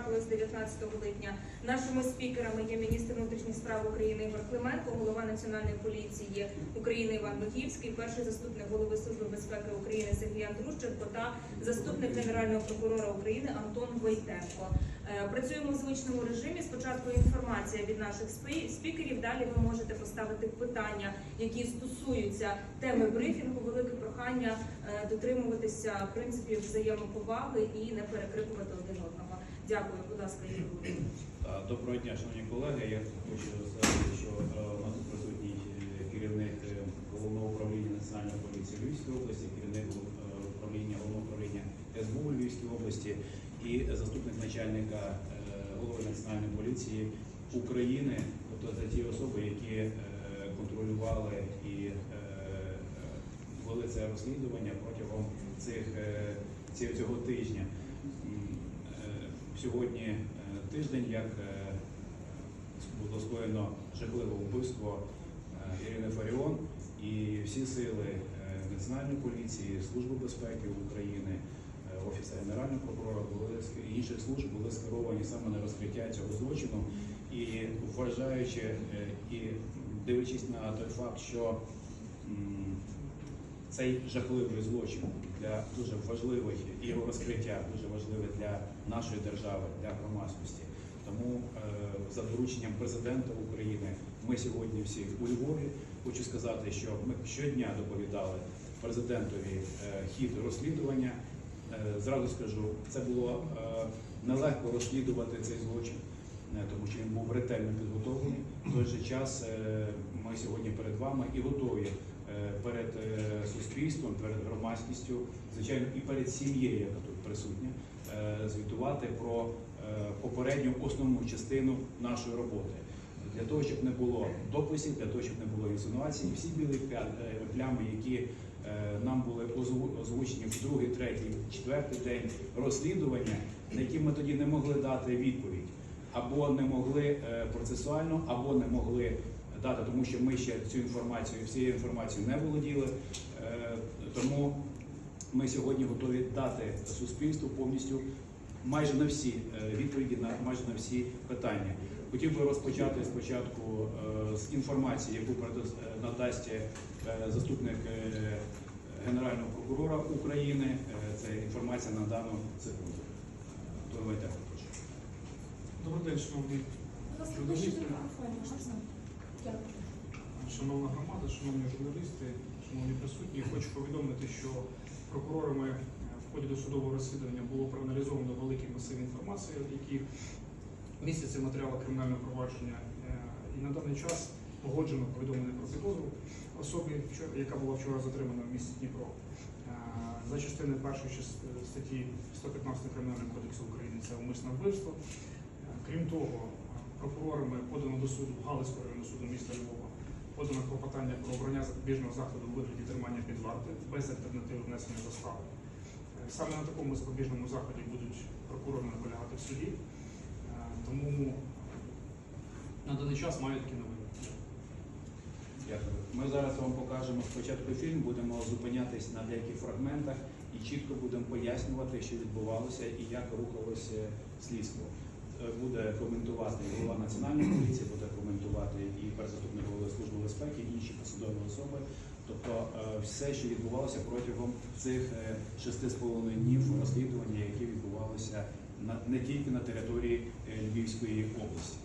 трапилось 19 липня. Нашими спікерами є міністр внутрішніх справ України Ігор Клименко, голова Національної поліції України Іван Богівський, перший заступник голови Служби безпеки України Сергій Андрущенко та заступник генерального прокурора України Антон Войтенко. Е, Працюємо в звичному режимі. Спочатку інформація від наших спі- спікерів. Далі ви можете поставити питання, які стосуються теми брифінгу. Велике прохання е, дотримуватися принципів взаємоповаги і не перекрикувати один одного. Дякую, будь ласка, Ігор Володимирович. Доброго дня, шановні колеги. Я хочу сказати, що е, у нас присутній е, керівник е, головного управління Національної поліції Львівської області, керівник управління головного управління СБУ Львівської області і заступник начальника голови Національної поліції України, тобто це ті особи, які контролювали і вели це розслідування протягом цих цього тижня. Сьогодні е, тиждень, як е, було скоєно жахливе вбивство е, Ірини Фаріон, і всі сили Національної поліції, Служби безпеки України, Офісу Генерального прокурора і інших служб були скеровані саме на розкриття цього злочину. І вважаючи і дивлячись на той факт, що цей жахливий злочин для дуже важливих і його розкриття дуже важливе для нашої держави, для громадськості. Тому е, за дорученням президента України ми сьогодні всі у Львові. Хочу сказати, що ми щодня доповідали президентові е, хід розслідування. Е, зразу скажу, це було нелегко розслідувати цей злочин, тому що він був ретельно підготовлений. В той же час ми сьогодні перед вами і готові перед е, суспільством, перед громадськістю, звичайно, і перед сім'єю, яка тут присутня, е, звітувати про е, попередню основну частину нашої роботи. Для того, щоб не було дописів, для того, щоб не було інсинуацій, всі білі пля- е, плями, які е, нам були озвучені в другий, третій, четвертий день розслідування, на які ми тоді не могли дати відповідь, або не могли е, процесуально, або не могли дати, тому що ми ще цю інформацію, всією інформацією не володіли. Е, Тому ми сьогодні готові дати суспільству повністю майже на всі е, відповіді на майже на всі питання. Хотів би розпочати спочатку е, з інформації, яку надасть заступник Генерального прокурора України. Це інформація на дану секунду. Добрий день, шановні Шановна громада, шановні журналісти, шановні присутні. Хочу повідомити, що прокурорами е, в ході досудового розслідування було проаналізовано великий масив інформації, які містяться в матеріалах кримінального провадження. Е, І на даний час погоджено повідомлення про підозру особі, яка була вчора затримана в місті Дніпро. Е, За частини першої статті 115 Кримінального кодексу України це умисне вбивство. Е, Крім того, прокурорами подано до суду Галицького районного суду міста Львова подано клопотання про обрання запобіжного заходу у вигляді тримання під вартою без альтернативи внесення застави. Е, Саме на такому запобіжному заході будуть прокурори наполягати в суді. Е, Тому на даний час маю такі новини. Дякую. Ми зараз вам покажемо спочатку фільм, будемо зупинятись на деяких фрагментах і чітко будемо пояснювати, що відбувалося і як рухалося слідство. Е, Буде коментувати голова національної поліції, буде коментувати і перезаступник голови служби безпеки, і інші посадові особи. Тобто е, все, що відбувалося протягом цих е, шести з половиною днів розслідування, які відбувалися на не тільки на території е, Львівської області.